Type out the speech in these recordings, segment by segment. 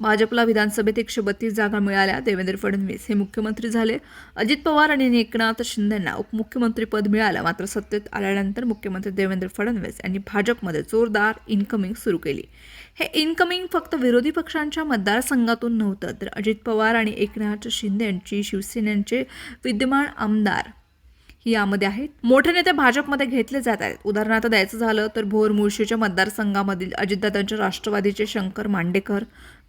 भाजपला विधानसभेत एकशे बत्तीस जागा मिळाल्या. देवेंद्र फडणवीस हे मुख्यमंत्री झाले. अजित पवार आणि एकनाथ शिंदेंना उपमुख्यमंत्रीपद मिळालं. मात्र सत्तेत आल्यानंतर मुख्यमंत्री देवेंद्र फडणवीस यांनी भाजपमध्ये जोरदार इन्कमिंग सुरू केली. हे इन्कमिंग फक्त विरोधी पक्षांच्या मतदारसंघातून नव्हतं तर अजित पवार आणि एकनाथ शिंदे यांची शिवसेनेचे विद्यमान आमदार ही यामध्ये आहेत. मोठे नेते भाजपमध्ये घेतले जात आहेत. उदाहरणार्थ द्यायचं झालं तर भोर मुळशीच्या मतदारसंघामधील अजितदादांच्या राष्ट्रवादीचे शंकर मांडेकर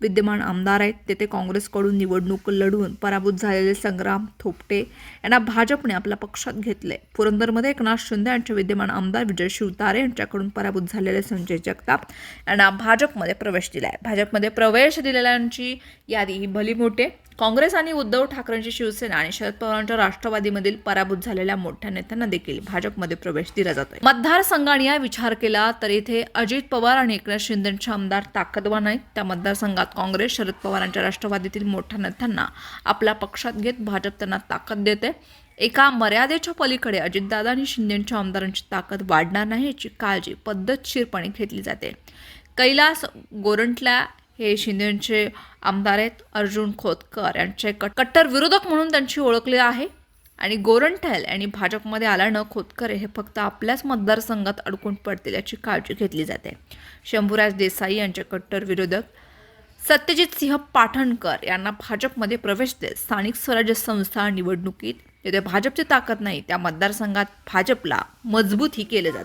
विद्यमान आमदार आहेत. तेथे काँग्रेसकडून निवडणूक लढवून पराभूत झालेले संग्राम थोपटे यांना भाजपने आपल्या पक्षात घेतले. पुरंदरमध्ये एकनाथ शिंदे यांचे विद्यमान आमदार विजय शिवतारे यांच्याकडून पराभूत झालेले संजय जगताप यांना भाजपमध्ये प्रवेश दिला आहे भाजपमध्ये प्रवेश दिलेल्यांची यादी ही भली मोठे. काँग्रेस आणि उद्धव ठाकरेंची शिवसेना आणि शरद पवारांच्या राष्ट्रवादीमधील पराभूत झालेल्या मोठ्या नेत्यांना देखील भाजपमध्ये प्रवेश दिला जातोय. मतदारसंघाने या विचार केला तर इथे अजित पवार आणि एकनाथ शिंदेंचे आमदार ताकदवान आहेत. त्या मतदारसंघात काँग्रेस शरद पवारांच्या राष्ट्रवादीतील मोठ्या नेत्यांना आपल्या पक्षात घेत भाजप त्यांना ताकद देते. एका मर्यादेच्या पलीकडे अजितदादा आणि शिंदेच्या आमदारांची ताकद वाढणार नाही याची काळजी पद्धतशीरपणे घेतली जाते. कैलास गोरंटल्या हे शिंदेचे आमदार आहेत अर्जुन खोतकर यांचे कट- कट्टर विरोधक म्हणून त्यांची ओळखली आहे. आणि गोरंठल आणि भाजपमध्ये आल्यानं खोतकर हे फक्त आपल्याच मतदारसंघात अडकून पडतील याची काळजी घेतली जाते. शंभूराज देसाई यांचे कट्टर विरोधक सत्यजित सिंह पाठणकर यांना भाजपमध्ये प्रवेश देत स्थानिक स्वराज्य संस्था निवडणुकीत येथे भाजपची ताकद नाही त्या मतदारसंघात भाजपला मजबूतही केले जाते.